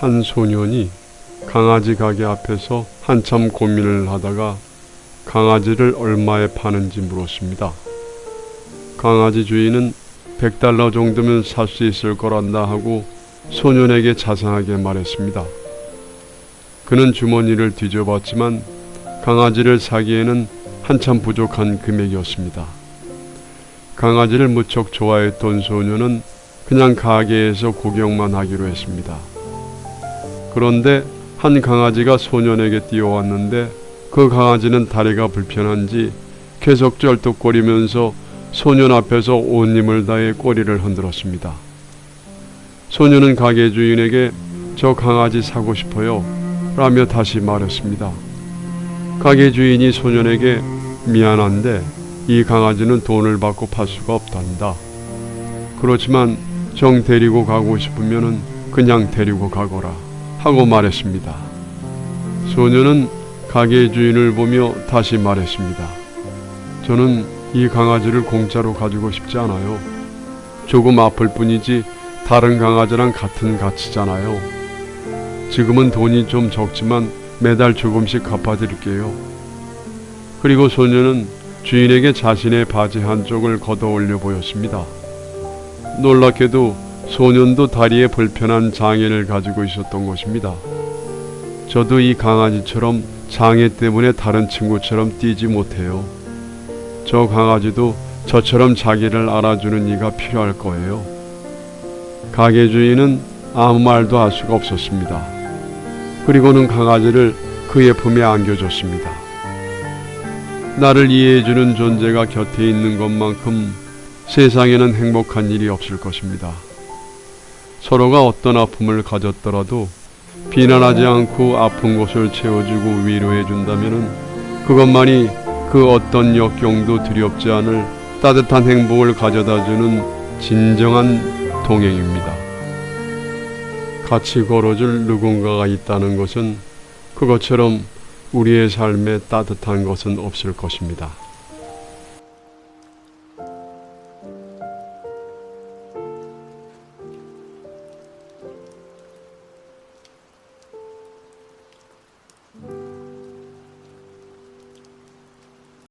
한 소년이 강아지 가게 앞에서 한참 고민을 하다가 강아지를 얼마에 파는지 물었습니다. 강아지 주인은 100달러 정도면 살 수 있을 거란다 하고 소년에게 자상하게 말했습니다. 그는 주머니를 뒤져봤지만 강아지를 사기에는 한참 부족한 금액이었습니다. 강아지를 무척 좋아했던 소년은 그냥 가게에서 구경만 하기로 했습니다. 그런데 한 강아지가 소년에게 뛰어왔는데 그 강아지는 다리가 불편한지 계속 쩔뚝거리면서 소년 앞에서 온 힘을 다해 꼬리를 흔들었습니다. 소년은 가게 주인에게 저 강아지 사고 싶어요 라며 다시 말했습니다. 가게 주인이 소년에게 미안한데 이 강아지는 돈을 받고 팔 수가 없단다. 그렇지만 정 데리고 가고 싶으면은 그냥 데리고 가거라 하고 말했습니다. 소년은 가게 주인을 보며 다시 말했습니다. 저는 이 강아지를 공짜로 가지고 싶지 않아요. 조금 아플 뿐이지 다른 강아지랑 같은 가치잖아요. 지금은 돈이 좀 적지만 매달 조금씩 갚아드릴게요. 그리고 소녀는 주인에게 자신의 바지 한쪽을 걷어 올려 보였습니다. 놀랍게도 소년도 다리에 불편한 장애를 가지고 있었던 것입니다. 저도 이 강아지처럼 장애 때문에 다른 친구처럼 뛰지 못해요. 저 강아지도 저처럼 자기를 알아주는 이가 필요할 거예요. 가게 주인은 아무 말도 할 수가 없었습니다. 그리고는 강아지를 그의 품에 안겨줬습니다. 나를 이해해주는 존재가 곁에 있는 것만큼 세상에는 행복한 일이 없을 것입니다. 서로가 어떤 아픔을 가졌더라도 비난하지 않고 아픈 곳을 채워주고 위로해 준다면 그것만이 그 어떤 역경도 두렵지 않을 따뜻한 행복을 가져다 주는 진정한 동행입니다. 같이 걸어줄 누군가가 있다는 것은 그것처럼 우리의 삶에 따뜻한 것은 없을 것입니다.